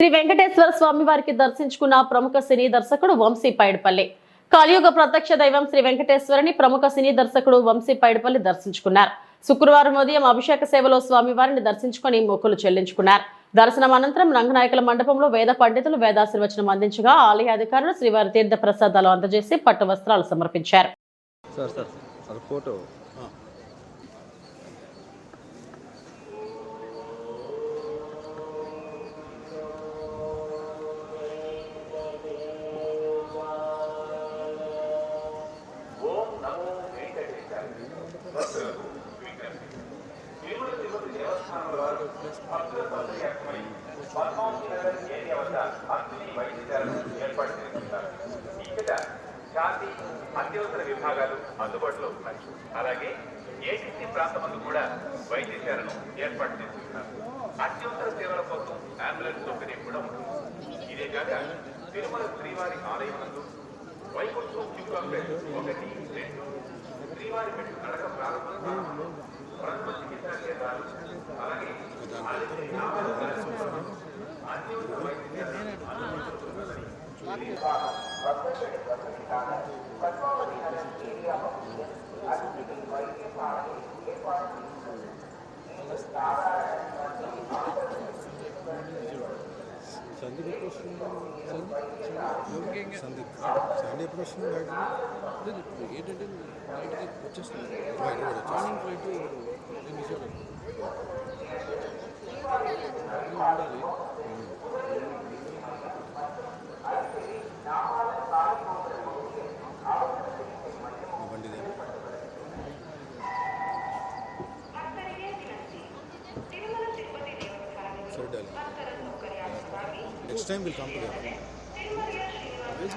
శ్రీ వెంకటేశ్వర స్వామి వారికి దర్శించుకున్న ప్రముఖ సినీ దర్శకుడు వంశీ పైడిపల్లి. కలియుగ ప్రత్యక్ష దైవం శ్రీ వెంకటేశ్వరుని ప్రముఖ సినీ దర్శకుడు వంశీ పైడిపల్లి దర్శించుకున్నారు. శుక్రవారం ఉదయం అభిషేక సేవలో స్వామివారిని దర్శించుకుని మొక్కులు చెల్లించుకున్నారు. దర్శనం అనంతరం రంగనాయకుల మండపంలో వేద పండితులు వేదాశీర్వచనం అందించగా ఆలయ అధికారులు శ్రీవారి తీర్థ ప్రసాదాలు అందజేసి పట్టు వస్త్రాలు సమర్పించారు. ఇక్కడ శాంతి అత్యవసర విభాగాలు అందుబాటులో ఉన్నాయి అలాగే ఏసీసీ ప్రాంతమందు కూడా వైద్య సేవలను ఏర్పాటు చేస్తున్నారు అత్యవసర సేవల కోసం అంబులెన్స్ సౌకర్యం కూడా ఉంటుంది ఇదే కాక తిరుమల శ్రీవారి ఆలయం నందు వైకుంఠం క్యూ కాంప్లెక్స్ ఒకటి రెండు శ్రీవారి మెట్టు నడక ప్రారంభం ప్రభుత్వ చికిత్సా కేంద్రాలు అలాగే ఆరోగ్య అత్యవసర వైద్య సేవలు సందీప్ ఎప్పుడు వస్తుంది సందీప్. సందీప్ ఎప్పుడు వస్తుంది బయట ఏంటంటే నైట్కి వచ్చేస్తుంది మార్నింగ్ ఫ్లైట్ నేను విజయవాడ. ఉండాలి. మా next time we'll come together.